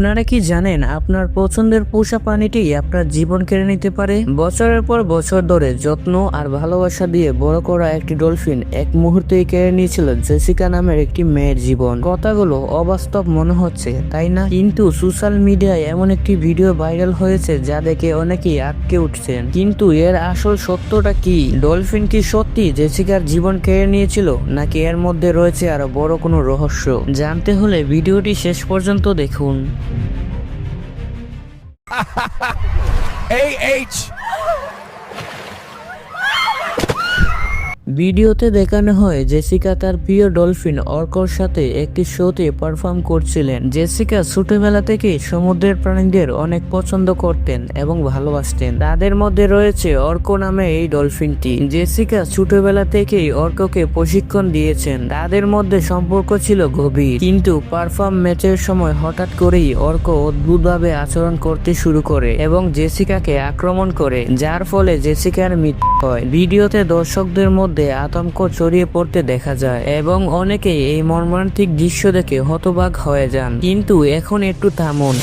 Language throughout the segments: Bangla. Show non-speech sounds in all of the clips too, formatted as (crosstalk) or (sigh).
আপনারা কি জানেন আপনার পছন্দের পোষা প্রাণীটি আপনার জীবন কেড়ে নিতে পারে? বছরের পর বছর ধরে যত্ন আর ভালোবাসা দিয়ে বড় করা একটি ডলফিন এক মুহূর্তেই কেড়ে নিয়েছিল জেসিকা নামের একটি মেয়ের জীবন। কথাগুলো অবাস্তব মনে হচ্ছে, তাই না? কিন্তু সোশ্যাল মিডিয়ায় এমন একটি ভিডিও ভাইরাল হয়েছে যা দেখে অনেকেই আটকে উঠছেন। কিন্তু এর আসল সত্যটা কি? ডলফিন কি সত্যি জেসিকার জীবন কেড়ে নিয়েছিল, নাকি এর মধ্যে রয়েছে আরও বড় কোনো রহস্য? জানতে হলে ভিডিওটি শেষ পর্যন্ত দেখুন। (laughs) AH. ভিডিওতে দেখানো হয় জেসিকা তার প্রিয় ডলফিন অর্কর সাথে একটি শোতে পারফর্ম করছিলেন। জেসিকা ছোটবেলা থেকে সমুদ্রের প্রাণীদের অনেক পছন্দ করতেন এবং ভালোবাসতেন। তাদের মধ্যে রয়েছে অর্ক নামে এই ডলফিনটি। জেসিকা ছোটবেলা থেকেই অর্ককে প্রশিক্ষণ দিয়েছেন। তাদের মধ্যে সম্পর্ক ছিল গভীর। কিন্তু পারফর্ম ম্যাচের সময় হঠাৎ করেই অর্ক অদ্ভুতভাবে আচরণ করতে শুরু করে এবং জেসিকাকে আক্রমণ করে, যার ফলে জেসিকার মৃত্যু হয়। ভিডিওতে দর্শকদের মধ্যে আতঙ্ক ছড়িয়ে পড়তে দেখা যায় এবং অনেকেই এই মর্মান্তিক দৃশ্য দেখে হতবাক হয়ে যান। কিন্তু এখন একটু থামুন।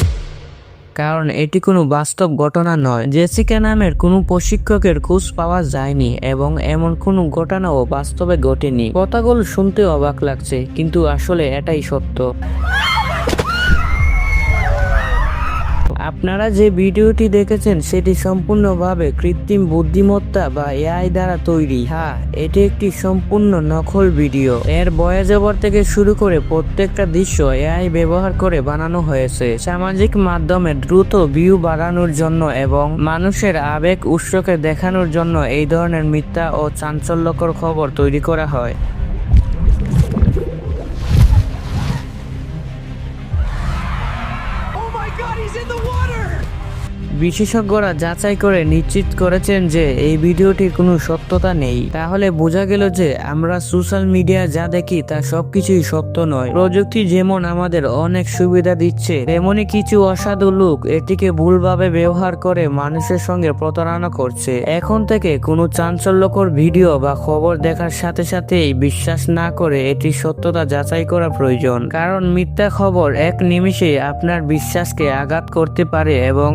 কারণ এটি কোনো বাস্তব ঘটনা নয়। জেসিকা নামের কোনো প্রশিক্ষকের খোঁজ পাওয়া যায়নি এবং এমন কোনো ঘটনাও বাস্তবে ঘটেনি। কথাগুলো শুনতে অবাক লাগছে, কিন্তু আসলে এটাই সত্য। আপনারা যে ভিডিওটি দেখেছেন সেটি সম্পূর্ণভাবে কৃত্রিম বুদ্ধিমত্তা বা এআই দ্বারা তৈরি। হ্যাঁ এটি একটি সম্পূর্ণ নকল ভিডিও। এর বয়াজবর থেকে শুরু করে প্রত্যেকটা দৃশ্য এআই ব্যবহার করে বানানো হয়েছে। সামাজিক মাধ্যমে দ্রুত ভিউ বাড়ানোর জন্য এবং মানুষের আবেগ উৎসকে দেখানোর জন্য এই ধরনের মিথ্যা ও চাঞ্চল্যকর খবর তৈরি করা হয়। Oh god, he's in the water! বিশেষজ্ঞরা যাচাই করে নিশ্চিত করেছেন যে এই ভিডিওটির কোনো সত্যতা নেই। তাহলে বোঝা গেল যে আমরা সোশ্যাল মিডিয়া যা দেখি তা সবকিছুই সত্য নয়। প্রযুক্তি যেমন আমাদের অনেক সুবিধা দিচ্ছে, তেমনি কিছু অসাধু লোক এটিকে ভুলভাবে ব্যবহার করে মানুষের সঙ্গে প্রতারণা করছে। এখন থেকে কোনো চাঞ্চল্যকর ভিডিও বা খবর দেখার সাথে সাথেই বিশ্বাস না করে এটি সত্যতা যাচাই করা প্রয়োজন। কারণ মিথ্যা খবর এক নিমিষে আপনার বিশ্বাসকে আঘাত করতে পারে এবং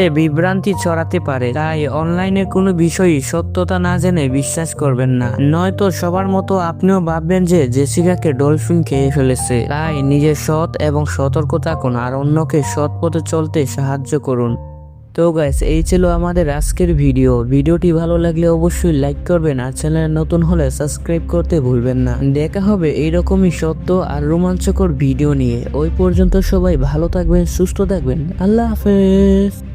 সমাজে বিভ্রান্তি ছড়াতে পারে। তাই অনলাইনে কোনো বিষয়ই সত্যতা না জেনে বিশ্বাস করবেন না। নয়তো সবার মতো আপনিও ভাববেন যে জেসিকাকে ডলফিন খেয়ে ফেলেছে। তাই নিজের সৎ এবং সতর্ক থাকুন আর অন্যকে সৎ পথে চলতে সাহায্য করুন। তো গাইস এই ছিল আমাদের আজকের ভিডিও। ভিডিওটি ভালো লাগলে অবশ্যই লাইক করবেন আর চ্যানেল নতুন হলে সাবস্ক্রাইব করতে ভুলবেন না। দেখা হবে এইরকমই সত্য আর রোমাঞ্চকর ভিডিও নিয়ে। ওই পর্যন্ত সবাই ভালো থাকবেন, সুস্থ থাকবেন। আল্লাহ হাফেজ।